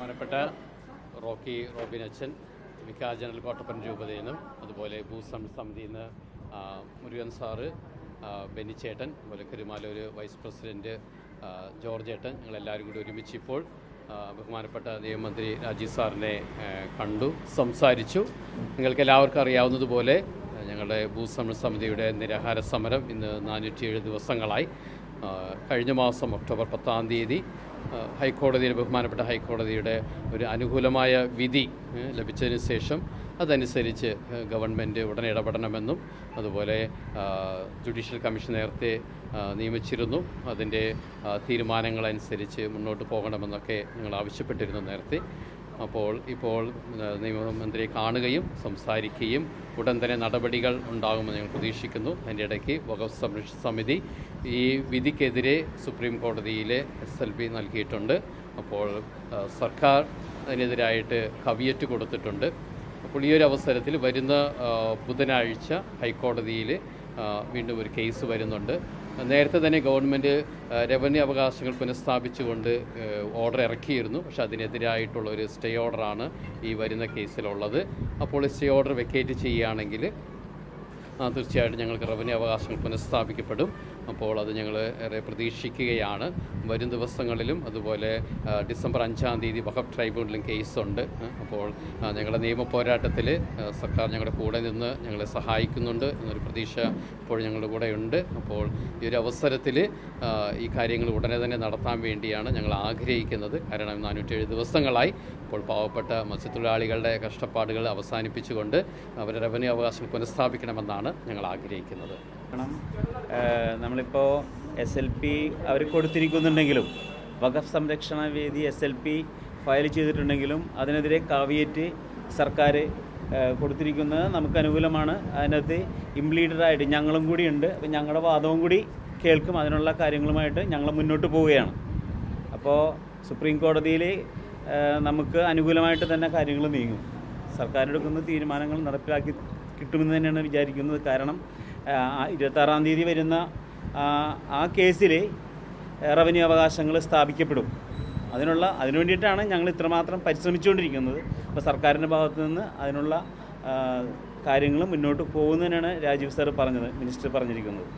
ബഹുമാനപ്പെട്ട Rocky Robin അച്ഛൻ മിക്ക ജനറൽ കോട്ടപ്പൻ രൂപതയിൽ നിന്നും അതുപോലെ ഭൂസം സമിതിയിൽ നിന്ന് മുരുകൻ സാറ് ബെന്നിച്ചേട്ടൻ അതുപോലെ കരുമാലൂർ വൈസ് പ്രസിഡന്റ് ജോർജ് ഏട്ടൻ ഞങ്ങളെല്ലാവരും കൂടി ഒരുമിച്ച് ഇപ്പോൾ ബഹുമാനപ്പെട്ട നിയമമന്ത്രി രാജീവ് സാറിനെ കണ്ടു സംസാരിച്ചു. നിങ്ങൾക്ക് എല്ലാവർക്കും അറിയാവുന്നതുപോലെ ഞങ്ങളുടെ ഭൂസമ സമിതിയുടെ നിരാഹാര സമരം ഇന്ന് നാനൂറ്റിയേഴ് ദിവസങ്ങളായി. ആ, കഴിഞ്ഞ മാസം ഒക്ടോബർ പത്താം തീയതി ഹൈക്കോടതിയിൽ ബഹുമാനപ്പെട്ട ഹൈക്കോടതിയുടെ ഒരു അനുകൂലമായ വിധി ലഭിച്ചതിന് ശേഷം അതനുസരിച്ച് ഗവൺമെന്റ് ഉടനെ ഇടപെടണമെന്നും അതുപോലെ ജുഡീഷ്യൽ കമ്മീഷൻ നേരത്തെ നിയമിച്ചിരുന്നു. അതിന്റെ തീരുമാനങ്ങളനുസരിച്ച് മുന്നോട്ട് പോകണമെന്നൊക്കെ ഞങ്ങൾ ആവശ്യപ്പെട്ടിരുന്നു നേരത്തെ. അപ്പോൾ ഇപ്പോൾ നിയമമന്ത്രി നിയമമന്ത്രിയെ കാണുകയും സംസാരിക്കുകയും ഉടൻ തന്നെ നടപടികൾ ഉണ്ടാകുമെന്ന് ഞങ്ങൾ പ്രതീക്ഷിക്കുന്നു. അതിന്റെ ഇടയ്ക്ക് വകുപ്പ് സംരക്ഷണ സമിതി ഈ വിധിക്കെതിരെ സുപ്രീം കോടതിയിലെ എസ് എൽ പി നൽകിയിട്ടുണ്ട്. അപ്പോൾ സർക്കാർ അതിനെതിരായിട്ട് കവിയറ്റ് കൊടുത്തിട്ടുണ്ട്. അപ്പോൾ ഈ ഒരു അവസരത്തിൽ വരുന്ന ബുധനാഴ്ച ഹൈക്കോടതിയിൽ വീണ്ടും ഒരു കേസ് വരുന്നുണ്ട്. നേരത്തെ തന്നെ ഗവൺമെന്റ് റവന്യൂ അവകാശങ്ങൾ പുനഃസ്ഥാപിച്ചുകൊണ്ട് ഓർഡർ ഇറക്കിയിരുന്നു. പക്ഷേ അതിനെതിരായിട്ടുള്ള ഒരു സ്റ്റേ ഓർഡറാണ് ഈ വരുന്ന കേസിലുള്ളത്. അപ്പോൾ സ്റ്റേ ഓർഡർ വെക്കേറ്റ് ചെയ്യുകയാണെങ്കിൽ തീർച്ചയായിട്ടും ഞങ്ങൾക്ക് റവന്യൂ അവകാശങ്ങൾ പുനഃസ്ഥാപിക്കപ്പെടും. അപ്പോൾ അത് ഞങ്ങൾ ഏറെ പ്രതീക്ഷിക്കുകയാണ്. വരും ദിവസങ്ങളിലും അതുപോലെ ഡിസംബർ അഞ്ചാം തീയതി വഖഫ് ട്രൈബ്യൂണലിലും കേസുണ്ട്. അപ്പോൾ ഞങ്ങളുടെ നിയമ പോരാട്ടത്തിൽ സർക്കാർ ഞങ്ങളുടെ കൂടെ നിന്ന് ഞങ്ങളെ സഹായിക്കുന്നുണ്ട് എന്നൊരു പ്രതീക്ഷ ഇപ്പോൾ ഞങ്ങളുടെ കൂടെ ഉണ്ട്. അപ്പോൾ ഈ ഒരു അവസരത്തിൽ ഈ കാര്യങ്ങൾ ഉടനെ തന്നെ നടത്താൻ വേണ്ടിയാണ് ഞങ്ങൾ ആഗ്രഹിക്കുന്നത്. കാരണം നാനൂറ്റേഴ് ദിവസങ്ങളായി ഇപ്പോൾ പാവപ്പെട്ട മത്സ്യത്തൊഴിലാളികളുടെ കഷ്ടപ്പാടുകൾ അവസാനിപ്പിച്ചുകൊണ്ട് അവരുടെ റവന്യൂ അവകാശം പുനഃസ്ഥാപിക്കണമെന്നാണ് ഞങ്ങൾ ആഗ്രഹിക്കുന്നത്. നമ്മളിപ്പോൾ എസ് എൽ പി അവർ കൊടുത്തിരിക്കുന്നുണ്ടെങ്കിലും വഖഫ് സംരക്ഷണ വേദി എസ് എൽ പി ഫയൽ ചെയ്തിട്ടുണ്ടെങ്കിലും അതിനെതിരെ കാവിയേറ്റ് സർക്കാർ കൊടുത്തിരിക്കുന്നത് നമുക്ക് അനുകൂലമാണ്. അതിനകത്ത് ഇംപ്ലീഡറായിട്ട് ഞങ്ങളും കൂടി ഉണ്ട്. അപ്പം ഞങ്ങളുടെ വാദവും കൂടി കേൾക്കും. അതിനുള്ള കാര്യങ്ങളുമായിട്ട് ഞങ്ങൾ മുന്നോട്ട് പോവുകയാണ്. അപ്പോൾ സുപ്രീം കോടതിയിൽ നമുക്ക് അനുകൂലമായിട്ട് തന്നെ കാര്യങ്ങൾ നീങ്ങും. സർക്കാരെടുക്കുന്ന തീരുമാനങ്ങൾ നടപ്പിലാക്കി കിട്ടുമെന്ന് തന്നെയാണ് വിചാരിക്കുന്നത്. കാരണം ഇരുപത്താറാം തീയതി വരുന്ന ആ കേസിൽ റവന്യൂ അവകാശങ്ങൾ സ്ഥാപിക്കപ്പെടും. അതിനുള്ള അതിനു വേണ്ടിയിട്ടാണ് ഞങ്ങൾ ഇത്രമാത്രം പരിശ്രമിച്ചുകൊണ്ടിരിക്കുന്നത്. അപ്പോൾ സർക്കാരിന്റെ ഭാഗത്തു നിന്ന് അതിനുള്ള കാര്യങ്ങൾ മുന്നോട്ട് പോകുന്നതിനാണ് രാജീവ് സാർ പറഞ്ഞത് മിനിസ്റ്റർ പറഞ്ഞിരിക്കുന്നത്.